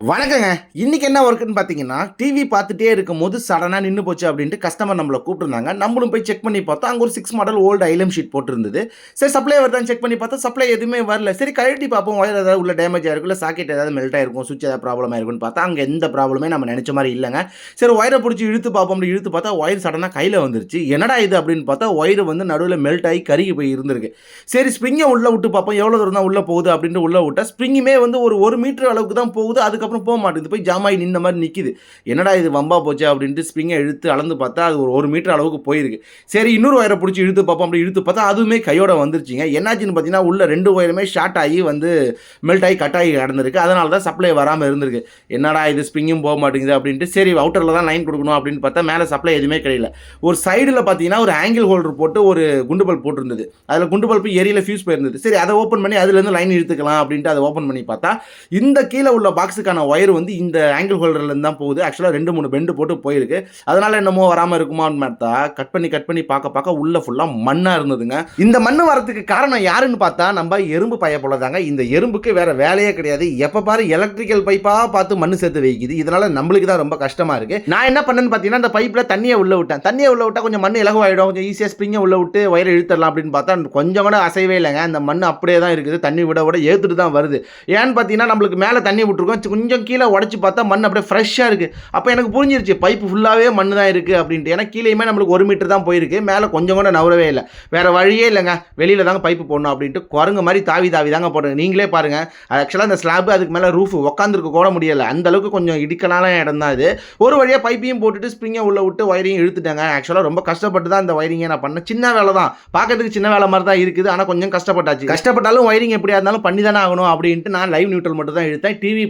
வணக்கங்க. இன்னைக்கு என்ன ஒர்க்குன்னு பார்த்தீங்கன்னா டிவி பார்த்துட்டே இருக்கும் போது சடனாக நின்று போச்சு அப்படின்ட்டு கஸ்டமர் நம்மளை கூப்பிட்டுருந்தாங்க. நம்மளும் போய் செக் பண்ணி பார்த்தோம். அங்கே ஒரு சிக்ஸ் மாடல் ஓல்டு ஐலம் ஷீட் போட்டிருந்தது. சரி சப்ளை வருதான்னு செக் பண்ணி பார்த்தா சப்ளை எதுவுமே வரல. சரி கழட்டி பார்ப்போம். ஒயர் ஏதாவது உள்ள டேமேஜ் ஆயிருக்கும் இல்லை சாக்கெட் ஏதாவது மெல்ட் ஆயிருக்கும் சுவிட்ச் ஏதாவது ப்ராப்ளம் ஆயிருக்கும்னு பார்த்தா அங்கே எந்த ப்ராப்ளமே நம்ம நினச்ச மாதிரி இல்லைங்க. சரி ஒயரை பிடிச்சி இழுத்து பார்ப்போம் அப்படி இழுத்து பார்த்தா ஒயர் சடனாக கையில் வந்துருச்சு. என்னடா இது அப்படின்னு பார்த்தா ஒயர் வந்து நடுவில் மெல்ட் ஆகி கருகி போய் இருந்திருக்கு. சரி ஸ்ப்ரிங்கை உள்ளே விட்டு பார்ப்போம். எவ்வளோ தூரம் தான் உள்ளே போகுது அப்படின்ட்டு உள்ளே விட்டா ஸ்ப்ரிங்குமே வந்து ஒரு ஒரு மீட்டர் அளவுக்கு தான் போகுது. அதுக்கு அதுக்கப்புறம் போக மாட்டேங்குது. போய் ஜாமாயி நின்ற நின்ன மாதிரி நிற்கிது என்னடா இது வம்பா போச்சு அப்படின்ட்டு ஸ்ப்ரிங்கை இழுத்து அளந்து பார்த்தா அது ஒரு ஒரு மீட்டர் அளவுக்கு போயிருக்கு. சரி இன்னொரு ஒயரை பிடிச்சி இழுத்து பார்ப்போம் அப்படி இழுத்து பார்த்தா அதுவுமே கையோட வந்துருச்சுங்க. என்னாச்சுன்னு பார்த்தீங்கன்னா உள்ள ரெண்டு ஒயருமே ஷார்ட் ஆகி வந்து மெல்ட் ஆகி கட் ஆகி கிடந்திருக்கு. அதனால தான் சப்ளை வராமல் இருந்திருக்கு. என்னடா இது ஸ்ப்ரிங்கும் போக மாட்டேங்குது அப்படின்ட்டு சரி அவுட்டரில் தான் லைன் கொடுக்கணும் அப்படின்னு பார்த்தா மேலே சப்ளை எதுவுமே கிடையல. ஒரு சைடில் பார்த்தீங்கன்னா ஒரு ஆங்கிள் ஹோல்டர் போட்டு ஒரு குண்டு பல்ப் போட்டிருந்தது. அதில் குண்டு பல்ப் ஏரியில் ஃபியூஸ் போயிருந்தது. சரி அதை ஓப்பன் பண்ணி அதுலேருந்து லைன் இழுத்துக்கலாம் அப்படின்ட்டு அதை ஓப்பன் பண்ணி பார்த்தா இந்த கீழே உள்ள பாக்ஸுக்கான ஒயர் வந்து இந்த ஆங்கிள் ஹோல்டர்லேருந்து தான் போகுது. ஆக்சுவலாக ரெண்டு மூணு பெண்டு போட்டு போயிருக்கு. அதனால என்னமோ வராமல் இருக்குமான்னு பார்த்தா கட் பண்ணி கட் பண்ணி பார்க்க பார்க்க உள்ள ஃபுல்லாக மண்ணாக இருந்ததுங்க. இந்த மண் வரதுக்கு காரணம் யாருன்னு பார்த்தா நம்ம எறும்பு பைய போல தாங்க. இந்த எறும்புக்கு வேற வேலையே கிடையாது. எப்போ பாரு எலக்ட்ரிக்கல் பைப்பாக பார்த்து மண் சேர்த்து வைக்குது. இதனால நம்மளுக்கு தான் ரொம்ப கஷ்டமாக இருக்குது நான் என்ன பண்ணேன்னு பார்த்தீங்கன்னா அந்த பைப்பில் தண்ணியை உள்ள விட்டேன். தண்ணியை உள்ள விட்டால் கொஞ்சம் மண் இலகுவாயிடும். கொஞ்சம் ஈஸியாக ஸ்ப்ரிங்கை உள்ள விட்டு ஒயரை இழுத்துடலாம் அப்படின்னு பார்த்தா கொஞ்சம் கூட அசைவே இல்லைங்க. அந்த மண் அப்படியே தான் இருக்குது. தண்ணி விட விட ஏற்றுட்டு தான் வருது. ஏன்னு பார்த்தீங்கன்னா நம்மளுக்கு மேலே தண்ணி விட்டுருக்கோம். கொஞ்சம் கீழே உடச்சி பார்த்தா மண் அப்படியே ஃப்ரெஷ்ஷாக இருக்குது அப்போ எனக்கு புரிஞ்சிருச்சு பைப்பு ஃபுல்லாகவே மண் தான் இருக்குது அப்படின்ட்டு. ஏன்னா கீழேயுமே நம்மளுக்கு ஒரு மீட்டர் தான் போயிருக்கு. மேலே கொஞ்சம் கூட நவரவே இல்லை. வேறு வழியே இல்லைங்க. வெளியில் தாங்க பைப்பு போடணும் அப்படின்ட்டு குரங்கு மாதிரி தாவி தாவி தாங்க போடுங்க நீங்களே பாருங்கள் ஆக்சுவலாக அந்த ஸ்லாப் அதுக்கு மேலே ரூஃப் உட்காந்துருக்க கூட முடியலை. அந்த அளவுக்கு கொஞ்சம் இடிக்கலான இடம் தான் இது ஒரு வழியாக பைப்பையும் போட்டுட்டு ஸ்ப்ரிங்கை உள்ள விட்டு ஒயரையும் இழுத்துட்டாங்க. ஆக்சுவலாக ரொம்ப கஷ்டப்பட்டு தான் இந்த ஒயரிங்கை நான் பண்ணேன். சின்ன வேலை தான். பார்க்கறதுக்கு சின்ன வேலை மாதிரி தான் இருக்குது. ஆனால் கொஞ்சம் கஷ்டப்பட்டாச்சு. கஷ்டப்பட்டாலும் ஒயரிங் எப்படியா இருந்தாலும் பண்ணி தானே ஆகணும் அப்படின்ட்டு நான் லைவ் நியூட்ரல் மட்டும் தான் இழுத்தேன் டிவி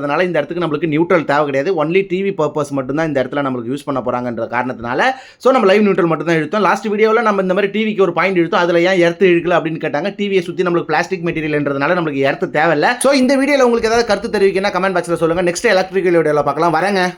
அப்படின்றதுனால இந்த இடத்துக்கு நம்மளுக்கு நியூட்ரல் தேவை கிடையாது. ஒன்லி டிவி பர்பஸ் மட்டும் தான் இந்த இடத்துல நம்மளுக்கு யூஸ் பண்ண போகிறாங்கன்ற காரணத்தினால. ஸோ நம்ம லைவ் நியூட்ரல் மட்டும் தான் இழுத்தோம். லாஸ்ட் வீடியோவில் நம்ம இந்த மாதிரி டிவிக்கு ஒரு பாயிண்ட் இழுத்தோம். அதில் ஏன் எர்த்து இழுக்கல அப்படின்னு கேட்டாங்க. டிவியை சுற்றி நம்மளுக்கு பிளாஸ்டிக் மெட்டீரியல்ன்றதுனால நம்மளுக்கு எர்த்து தேவையில்ல. ஸோ இந்த வீடியோவில் உங்களுக்கு ஏதாவது கருத்து தெரிவிக்கணும் கமெண்ட் பாக்ஸில் சொல்லுங்கள் நெக்ஸ்ட் எலக்ட்ரிக்கல் வீடியோவில் பார்க்கலாம். வரேங்க.